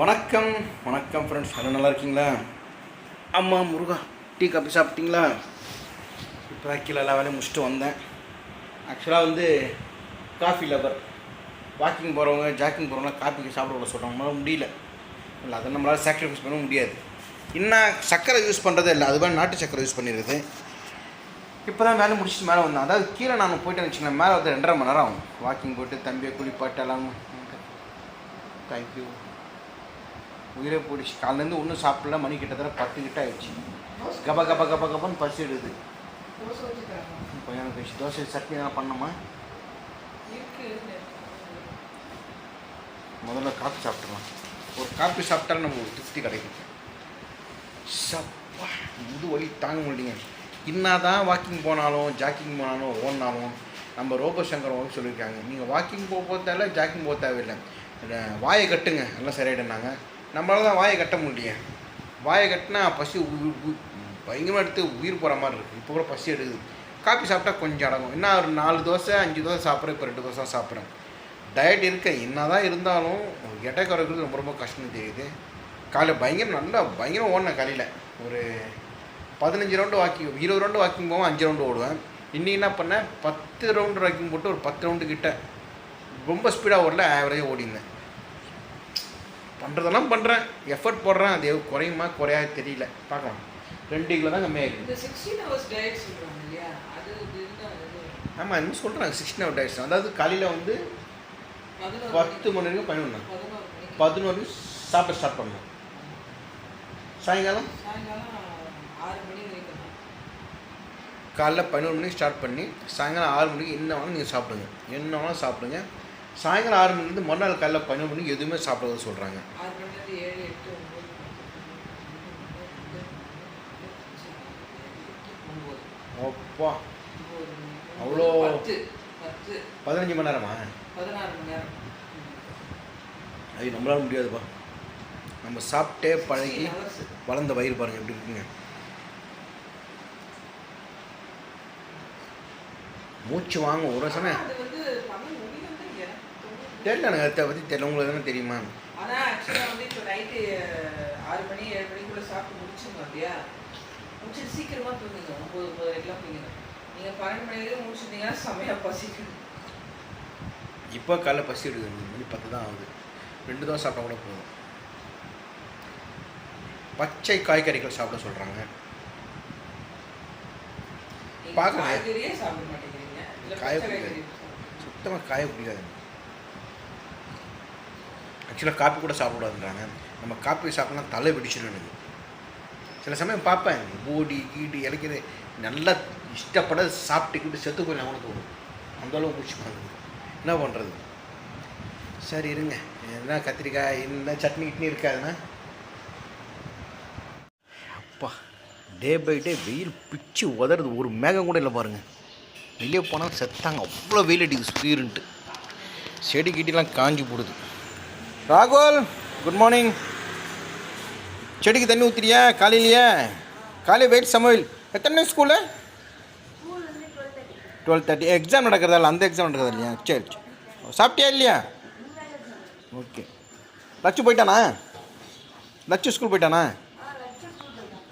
வணக்கம். வணக்கம் ஃப்ரெண்ட்ஸ் எல்லாம் நல்லா இருக்கீங்களா? அம்மா முருகா டீ காஃபி சாப்பிட்டீங்களா? இப்போ தான் கீழே எல்லா வேலையும் முடிச்சுட்டு வந்தேன். ஆக்சுவலாக வந்து காஃபி லவர் வாக்கிங் போகிறவங்க ஜாக்கிங் போகிறவங்க காஃபிக்கு சாப்பிட விட சொல்கிறாங்க முடியல. இல்லை அதை நம்மளால் சாக்ரிஃபைஸ் பண்ண முடியாது. இன்னும் சர்க்கரை யூஸ் பண்ணுறதே இல்லை. அது மாதிரி நாட்டு சர்க்கரை யூஸ் பண்ணிடுது இப்போ தான் வேலை முடிச்சுட்டு மேலே வந்தேன். அதாவது கீழே நான் போயிட்டு வச்சுக்கேன் மேலே வந்து ரெண்டரை மணி நேரம் ஆகும். வாக்கிங் போயிட்டு தம்பியை குளிப்பாட்டு எல்லாம் தேங்க்யூ உயிரே போயிடுச்சு. காலேருந்து ஒன்றும் சாப்பிடல மணி கிட்டத்தட்ட பத்து கிட்ட ஆயிடுச்சு. கப கப கப கபன்னு பசி எடுது. கொஞ்சம் தோசை சட்னி எதாவது பண்ணோமா முதல்ல காஃபி சாப்பிட்றலாம் ஒரு காஃபி சாப்பிட்டாலும் நம்ம ஒரு திருப்தி கிடைக்கும். சப்பா முது வலி தாங்க முடியலைங்க. இன்னாதான் வாக்கிங் போனாலும் ஜாக்கிங் போனாலும் ஓடினாலும் நம்ம ரோபசங்கர் வந்து சொல்லியிருக்காங்க. நீங்கள் வாக்கிங் போக போக தேவையில்ல ஜாக்கிங் போக தேவையில்லை வாயை கட்டுங்க. எல்லாம் சரியாயிடுனாங்க நம்மளால தான் வாயை கட்ட முடியும் வாயை கட்டினா பசி உ- பயங்கரமாக எடுத்து உயிர் போகிற மாதிரி இருக்குது இப்போ கூட பசி எடுக்குது. காப்பி சாப்பிட்டா கொஞ்சம் அடங்கும். என்ன ஒரு நாலு தோசை அஞ்சு தோசை சாப்பிட்றேன் இப்போ ரெண்டு தோசை சாப்பிட்றேன். டயட் இருக்க. என்ன தான் இருந்தாலும் எடை குறைக்கிறது ரொம்ப ரொம்ப கஷ்டம் தெரியுது. காலையில் பயங்கரம் நல்லா பயங்கரம் ஓடினேன் காலையில். ஒரு பதினஞ்சு ரவுண்டு வாக்கிங் இருபது ரவுண்டு வாக்கிங் போவேன் அஞ்சு ரவுண்டு ஓடுவேன். இன்றைக்கி என்ன பண்ணேன்? பத்து ரவுண்டு வாக்கிங் போட்டு ஒரு பத்து ரவுண்டு கிட்ட ரொம்ப ஸ்பீடாக ஓடல ஆவரேஜாக ஓடிருந்தேன். பண்ணுறதெல்லாம் பண்ணுறேன் எஃபர்ட் போடுறேன். அது குறையுமா குறையாது தெரியல. பார்க்கலாம். ரெண்டு கிலோ தான் கம்மியாக இருக்குது ஆமாம் இன்னும் சொல்கிறேன் சிக்ஸ்டின் அவுட் ஆயிடுச்சு அதாவது காலையில் வந்து பத்து மணி வரைக்கும் பதினொன்று. பதினொன்று சாப்பிட ஸ்டார்ட் பண்ணணும். சாயங்காலம். காலைல பதினொரு மணிக்கு ஸ்டார்ட் பண்ணி சாயங்காலம் ஆறு மணிக்கு என்ன வேணாலும் நீங்கள் சாப்பிடுங்க. என்ன வேணாலும் சாப்பிடுங்க. சாயங்காலம் ஆறு மணிலேருந்து மறுநாள் காலைல பதினொரு மணிக்கு எதுவுமே சாப்பிடாத சொல்கிறாங்க அப்பா. அவ்வளோ- பதினஞ்சு மணி நேரமா? அது நம்மளால முடியாதுப்பா. நம்ம சாப்பிட்டே பழகி 16 hours. வளர்ந்த வயிறு பாருங்க எப்படி இருக்குங்க. மூச்சு வாங்க ஒரு சமயம் ஆனா அது வந்து பண்ண முடியும்னு எனக்கு தோணுது. தெரியல எனக்கு அதை பற்றி தெரியல உங்களுக்கு எதுனா தெரியுமா? ஆனா ஆக்சுவலா வந்து இப்போ நைட்டு ஆறு மணி ஏழு மணிக்குள்ள சாப்பிட்டு முடிச்சுங்க இல்லையா? முடிச்சுட்டு சீக்கிரமா தூங்குங்க ஒன்பது ஒன்பதுக்கெல்லாம் தூங்குங்க நீங்க பன்னெண்டு மணி வரைக்கும் முடிச்சிருந்தீங்கன்னா பசிக்கும் இப்போ காலைல பசி எடுக்குது மணி பத்து தான் ஆகுது. ரெண்டு தான் சாப்பிட்டா கூட போதும். பச்சை காய்கறிகள் சாப்பிட சொல்கிறாங்க பார்க்கணும். காய்கறியே சாப்பிட மாட்டேங்கிறீங்க. இல்ல காய பிடிக்காது. சுத்தமாக காய பிடிக்காது. ஆக்சுவலாக காப்பி கூட சாப்பிடாதுன்றாங்க நம்ம காப்பி சாப்பிட்லாம் தலை பிடிச்சிடும் எனக்கு. சில சமயம் பார்ப்பேன் பூடி கீடி இலைக்கிறது நல்லா இஷ்டப்பட சாப்பிட்டுக்கிட்டு செத்து போய் அவனுக்கு தோணும் அந்த அளவுக்கு பிடிச்சிப்பாங்க என்ன பண்ணுறது சரி இருங்க. என்ன கத்திரிக்காய் என்ன சட்னி கிட்னி இருக்காதுண்ணா அப்பா டே பை டே வெயில் பிச்சு உதறது ஒரு மேகம் கூட இல்லை பாருங்கள் வெளியே போனால் செத்தாங்க. அவ்வளோ வெயில் அடிக்குது ஸ்பீருன்ட்டு செடி கிட்டிலாம் காஞ்சி போடுது. ராகுல் குட் மார்னிங் செடிக்கு தண்ணி ஊற்றுறியா காலையிலையே? காலையில் வெயிட் சமையல் எத்தனை ஸ்கூலு டுவெல் தேர்ட்டி எக்ஸாம் நடக்கிறதால அந்த எக்ஸாம் நடக்கிறதா இல்லையா? சரி சரி. சாப்பிட்டியா இல்லையா? ஓகே லட்சு போயிட்டானா? லட்சு ஸ்கூல் போயிட்டானா?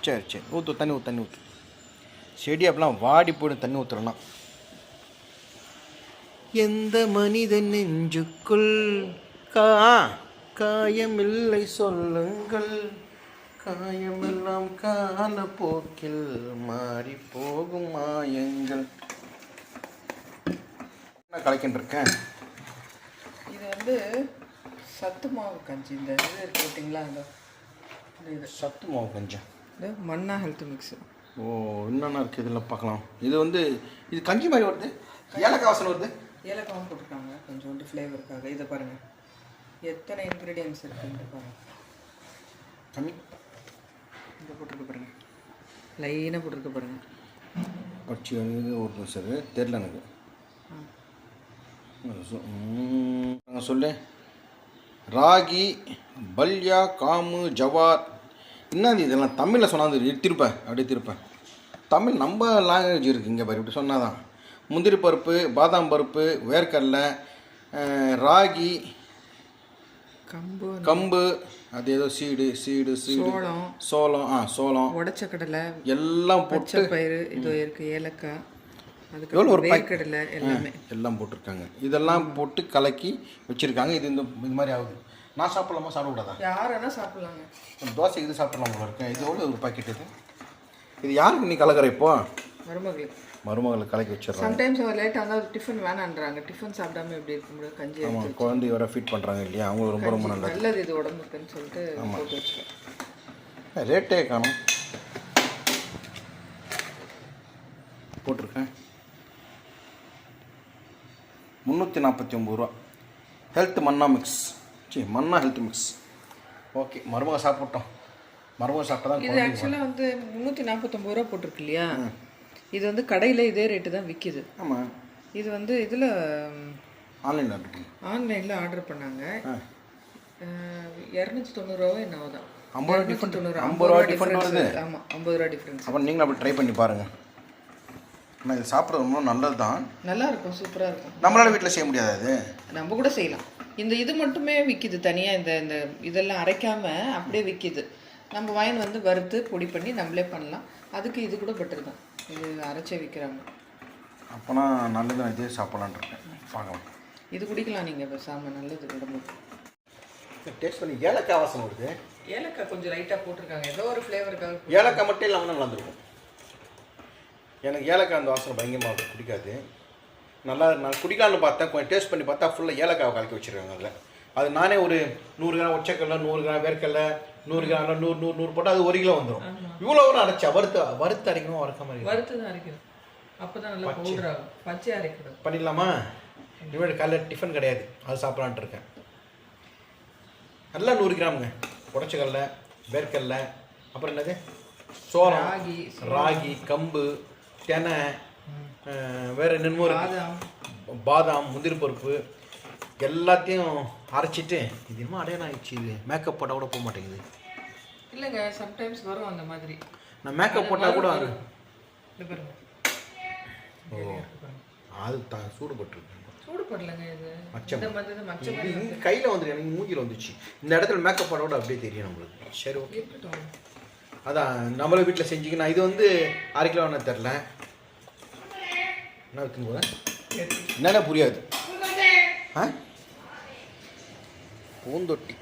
சரி சரி. ஊற்று தண்ணி ஊற்று தண்ணி ஊற்று செடி அப்படிலாம் வாடி போயிடும் தண்ணி ஊற்றுறோன்னா எந்த மனிதன் நெஞ்சுக்குள் கா காயமில்லை சொல்லுங்கள். காயமெல்லாம் காலப்போக்கில் மாறி போகும் மாயங்கள். என்ன கலக்கின்னு இருக்கேன் இது வந்து சத்து மாவு கஞ்சி. இந்த இது இருக்கு பார்த்தீங்களா இந்த இது. சத்து மாவு கொஞ்சம் இது மண்ணா ஹெல்த் மிக்ஸ். ஓ என்னென்ன இருக்குது இதில் பார்க்கலாம் இது வந்து இது கஞ்சி மாதிரி வருது. ஏலக்காய் வாசனை வருது. ஏலக்காவும் போட்டிருக்காங்க. கொஞ்சோண்டு ஃப்ளேவருக்காக இதை பாருங்க. எத்தனை இன்க்ரீடியன்ஸ் இருக்குன்னு பாருங்க. கம்மி இதை போட்டிருக்க பாருங்க. லைனாக போட்டிருக்க பாருங்க. வச்சு வந்து ஒரு நிமிஷம். தெரில எனக்கு. ம், சொல்லு ராகி பல்யா காமு ஜவார் என்னது இதெல்லாம்? தமிழில் சொன்னாது திருப்பேன் அப்படியே திருப்பேன் தமிழ் நம்ம லாங்குவேஜ் இருக்குது இங்கே பாரு இப்படி சொன்னாதான். முந்திரி பருப்பு பாதாம் பருப்பு வேர்க்கடலை ராகி கம்பு கம்பு அது ஏதோ சீடு சீடு சீடு. சோளம். சோளம் ஆ சோளம். உடச்ச கடலை எல்லாம் போட்டு பயிறு இது இருக்கு ஏலக்காய். அதுக்கு ஒரு வேர்க்கடலை எல்லாமே. எல்லாம் போட்டிருக்காங்க. இதெல்லாம் போட்டு கலக்கி வச்சுருக்காங்க. இது இந்த இது மாதிரி ஆகுது. நான் சாப்பிடலாமா? சாப்பிடக்கூடாதா யாருன்னா சாப்பிடலாங்க. ஒரு தோசை இது சாப்பிடலாம் இருக்கேன் இது எவ்வளோ ஒரு பாக்கெட் இது? இது யாருக்கு நீ கலக்கிற இப்போ? மருமகளுக்கு. மருமகளுக்கு கலக்கி வச்சிடுறாங்க. சம்டைம்ஸ் அவர் லேட்டாக வந்தால் டிஃபன் வேணான்றாங்க. டிஃபன் சாப்பிடாம எப்படி இருக்க முடியும் கஞ்சி ஆமாம் குழந்தை வர ஃபீட் பண்ணுறாங்க இல்லையா? அவங்களுக்கு ரொம்ப ரொம்ப நல்லது. நல்லது இது உடம்புக்குன்னு சொல்லிட்டு போட்டு ரேட்டே காணும். போட்டிருக்கேன். முந்நூற்றி நாற்பத்தி ஒம்பது ரூபா. ஹெல்த் மன்னா மிக்ஸ் சரி மன்னா ஹெல்த் மிக்ஸ் ஓகே மருமக சாப்பிட்டோம். மருமக சாப்பிட்டா தான் இது ஆக்சுவலாக வந்து முந்நூற்றி நாற்பத்தொம்பது ரூபா போட்டிருக்கு இல்லையா? இது வந்து கடையில் இதே ரேட்டு தான் விற்கிது ஆமாம் இது வந்து இதில் ஆன்லைனில் இருக்கு ஆன்லைனில் ஆர்டர் பண்ணாங்க. இரநூத்தி தொண்ணூறுரூவா என்னவோ தான். ஐம்பது ரூபா different. தொண்ணூறு ஐம்பது ரூபா different வருது. ஆமாம் ஐம்பது ரூபா டிஃப்ரென்ஸ் அப்புறம் நீங்களும் அப்படி ட்ரை பண்ணி பாருங்கள் ஆனால் இது சாப்பிட்றது ரொம்ப நல்லது தான் நல்லா இருக்கும் சூப்பராக இருக்கும். நம்மளால வீட்டில் செய்ய முடியாது அது நம்ம கூட செய்யலாம். இந்த இது மட்டுமே விற்கிது தனியாக இந்த இந்த இதெல்லாம் அரைக்காம அப்படியே விற்கிது நம்ம வாயின் வந்து வறுத்து பொடி பண்ணி நம்மளே பண்ணலாம். அதுக்கு இது கூட பெட்டர் தான். இது அரைச்சே விற்கிறாங்க அப்போனா நல்லது நான் இதே சாப்பிட்லான் இருக்கேன். பார்க்கலாம். இது குடிக்கலாம் நீங்கள் பேசாமல் நல்லது உடம்புக்கு. டேஸ்ட் பண்ணி ஏலக்காய் வாசனை வருது. ஏலக்காய் கொஞ்சம் லைட்டாக போட்டிருக்காங்க. ஏதோ ஒரு ஃப்ளேவருக்காக ஏலக்காய் மட்டும் இல்லாமல் தான் நல்லாயிருக்கும் எனக்கு ஏலக்காய் அந்த வாசனை பயங்கரமாக இருக்கும் பிடிக்காது நல்லா நான் குடிக்கலாம்னு பார்த்தேன். கொஞ்சம் டேஸ்ட் பண்ணி பார்த்தா ஃபுல்லாக ஏலக்காவை கலக்கி வச்சுருக்காங்க அதில். அது நானே ஒரு நூறு கிராம் ஒச்சக்கல்ல நூறு கிராம் வேர்க்கல்ல நூறு கிராம் நூறு நூறு நூறு போட்டால் அது ஒரு கிலோ வந்துடும் இவ்வளோ ஒரு அரைச்சா வறுத்து வறுத்து அரைக்கணும் வறுக்க மாதிரி வறுத்து தான் அரைக்கணும். அப்போ தான் நல்லா பவுடர் ஆகும். பச்சை அரைக்கணும். பண்ணிடலாமா? இனிமேல் காலைல டிஃபன் கிடையாது. அது சாப்பிட்லான்ட்டு இருக்கேன். நல்லா நூறு கிராமுங்க. உடச்சக்கல்ல வேர்க்கல்ல அப்புறம் என்னது? சோளம் ராகி, ராகி கம்பு தெனை வேற என்னென்னமோ பாதாம். முந்திரி பருப்பு எல்லாத்தையும் அரைச்சிட்டு இது என்னமோ அடையாளம் ஆயிடுச்சு இது. மேக்கப் போட்டால் கூட போக மாட்டேங்குது. இல்லைங்க சம்டைம்ஸ் வரும் அந்த மாதிரி. நான் மேக்கப் போட்டால் கூட அது இது பாருங்க. ஓ அது தான் சூடுபட்டுருக்கு. சூடு படலங்க இது. மச்சம். இந்த மாதிரி மச்ச இது மாதிரி இங்க கையில் வந்துருக்கு எனக்கு மூஞ்சியில் வந்துச்சு. இந்த இடத்துல மேக்கப் போட கூட அப்படியே தெரியும் நம்மளுக்கு. சரி ஓகே அதான் நம்மள வீட்டில் செஞ்சுக்கணும் இது வந்து அரை கிலோ என்ன தெரில. என்ன விற்கும் போது என்னென்ன புரியாது? ஆ? பூந்தொட்டி.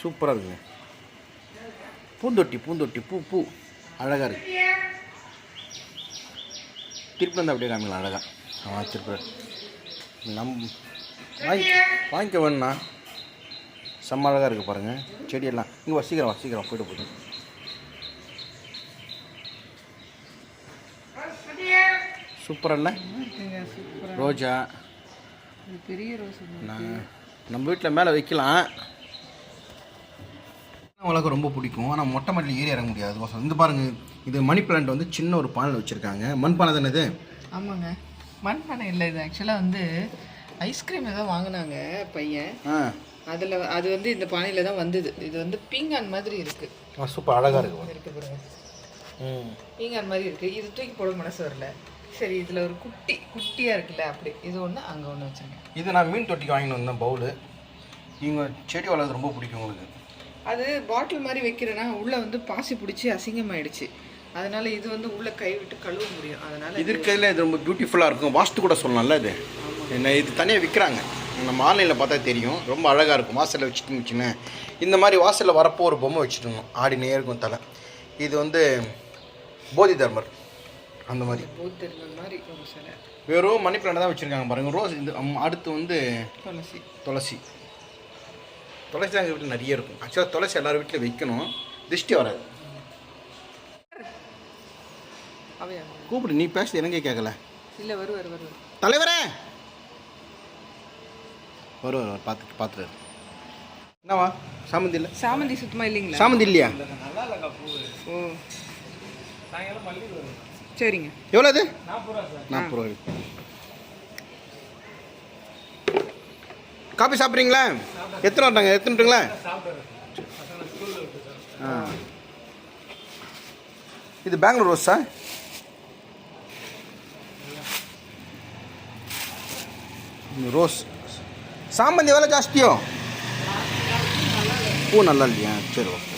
சூப்பராக இருக்குங்க. பூந்தொட்டி பூந்தொட்டி பூ பூ. அழகாக இருக்கு. திருப்பி வந்து அப்படியே காமிக்கலாம் அழகாக ஆ திருப்பி நம் வாங்கி வாங்கிக்க வேணுண்ணா செம்ம அழகாக இருக்குது பாருங்கள் செடியெல்லாம். இங்கே வா சீக்கிரம் வா சீக்கிரம் போய்ட்டு போகுது சூப்பராக இல்லை? ரோஜா. பெரிய நான் நம்ம வீட்டில் மேலே வைக்கலாம். உலகம் ரொம்ப பிடிக்கும். ஆனால் மொட்டை மாடியில் ஏறி இறங்க முடியாது. இந்த பாருங்கள் இது மணி பிளான்ட் வந்து சின்ன ஒரு பானையில் வச்சுருக்காங்க. மண் பானை தானே இது? ஆமாங்க. மண்பானை இல்லை இது. ஆக்சுவலாக வந்து ஐஸ்கிரீம் ஏதோ வாங்கினாங்க பையன். அதில் அது வந்து இந்த பானையில் தான் வந்தது. இது வந்து பீங்கான் மாதிரி இருக்குது சூப்பர் அழகாக இருக்கு இருக்கு பாருங்க. ம். பீங்கான் மாதிரி இருக்குது இது தூக்கி போட மனசு வரல. சரி இதில் ஒரு குட்டி குட்டியாக இருக்குல்ல அப்படி. இது ஒன்று அங்கே ஒன்று வச்சுருங்க இது நான் மீன் தொட்டிக்கு வாங்கிட்டு வந்தேன் பவுலு இவங்க செடி வளர்றது ரொம்ப பிடிக்கும் உங்களுக்கு. அது பாட்டில் மாதிரி வைக்கிறேன்னா உள்ளே வந்து பாசி பிடிச்சி அசிங்கமாயிடுச்சு. அதனால இது வந்து உள்ளே கை விட்டு கழுவ முடியும். அதனால இது இருக்கிறதுல இது ரொம்ப பியூட்டிஃபுல்லாக இருக்கும். வாஸ்து கூட சொல்லலாம்ல இது. என்ன இது தனியாக விற்கிறாங்க நம்ம ஆன்லைனில் பார்த்தா தெரியும். ரொம்ப அழகாக இருக்கும். வாசலில் வச்சுட்டு வச்சுன்னு. இந்த மாதிரி வாசலில் வரப்போ ஒரு பொம்மை வச்சுட்டணும் ஆடினே இருக்கும் தலை. இது வந்து போதி தர்மர். அந்த மாதிரி. மாதிரி வெறும் மணி பிளான்ட் தான் வச்சுருக்காங்க பாருங்கள் ரோஸ் இந்த அடுத்து வந்து துளசி. துளசி. துளசி தான் எங்கள் வீட்டில் நிறைய இருக்கும். ஆக்சுவலாக துளசி எல்லார் வீட்டில் வைக்கணும். திருஷ்டி வராது. கூப்பிடு நீ பேசுறது எனக்கே கேட்கல. இல்லை வரு வரு வரு தலைவரே! வரும் வரும் பார்த்துட்டு பார்த்துட்டு என்னவா சாமந்தி இல்லை? சாமந்தி சுத்தமாக இல்லைங்களா? சாமந்தி இல்லையா? ஓ. சரிங்க. எவ்வளோ அது? நாற்பது ரூபா காபி சாப்பிட்றீங்களா? எத்தனை வந்தாங்க எத்தனைட்டுங்களா? இது பெங்களூர் ரோஸா? ரோஸ். சாமந்தி வேலை ஜாஸ்தியோ? பூ நல்லா இல்லையா? சரி ஓகே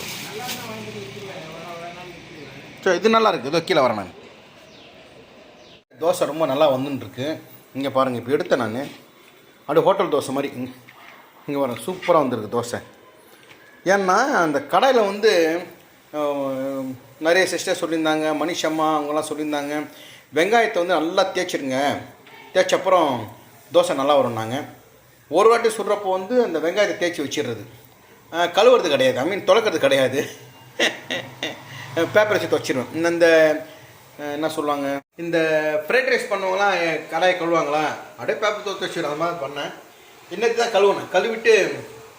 சரி இது நல்லா இருக்குது இதோ கீழே வரேன் தோசை ரொம்ப நல்லா வந்துன்னு இங்கே பாருங்கள் இப்போ எடுத்தேன் நான். அப்படியே ஹோட்டல் தோசை மாதிரி இங்கே பாருங்க சூப்பராக வந்திருக்கு தோசை. ஏன்னா அந்த கடையில் வந்து நிறைய சிஸ்டர் சொல்லியிருந்தாங்க மணிஷம்மா அவங்கெல்லாம் சொல்லியிருந்தாங்க. வெங்காயத்தை வந்து நல்லா தேய்ச்சிருங்க. தேய்ச்ச அப்புறம் தோசை நல்லா வரும்னாங்க. ஒரு வாட்டி சுடுறப்போ வந்து அந்த வெங்காயத்தை தேய்ச்சி வச்சிடுறது. கழுவுறது கிடையாது. ஐ மீன் துளக்கிறது கிடையாது. பேப்பர் வச்சு துவச்சிருவேன் இந்த இந்த என்ன சொல்லுவாங்க? இந்த ஃப்ரைட் ரைஸ் பண்ணுவாங்களா கடாயை கழுவாங்களா அப்படியே பேப்பர் துவச்சி வச்சிடும் அது மாதிரி பண்ணேன். இன்னைக்கு தான் கழுவுனேன். கழுவிட்டு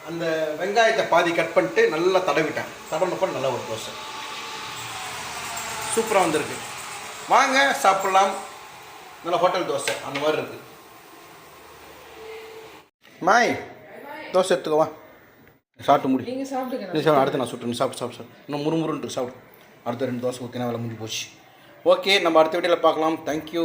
அந்த வெங்காயத்தை பாதி கட் பண்ணிட்டு நல்லா தடவிட்டேன். தடவினப்போ நல்லா ஒரு தோசை. சூப்பராக வந்திருக்கு. வாங்க சாப்பிட்லாம். நல்ல ஹோட்டல் தோசை. அந்த மாதிரி இருக்குது மாய் தோசை எடுத்துக்கவா சாப்பிட்டு முடி. நீங்கள் சாப்பிடுங்க. நீ சாப்பிடு அடுத்து நான் சுட்டு சாப்பிட்டு சாப்பிட்டு சாப்பிடு. இன்னும் முறுமுறுன்ட்டு சாப்பிடு. அடுத்த ரெண்டு தோசை ஊற்றினா வேலை முடிஞ்சு போச்சு. ஓகே நம்ம அடுத்த வீடியோவில் பார்க்கலாம். தேங்க்யூ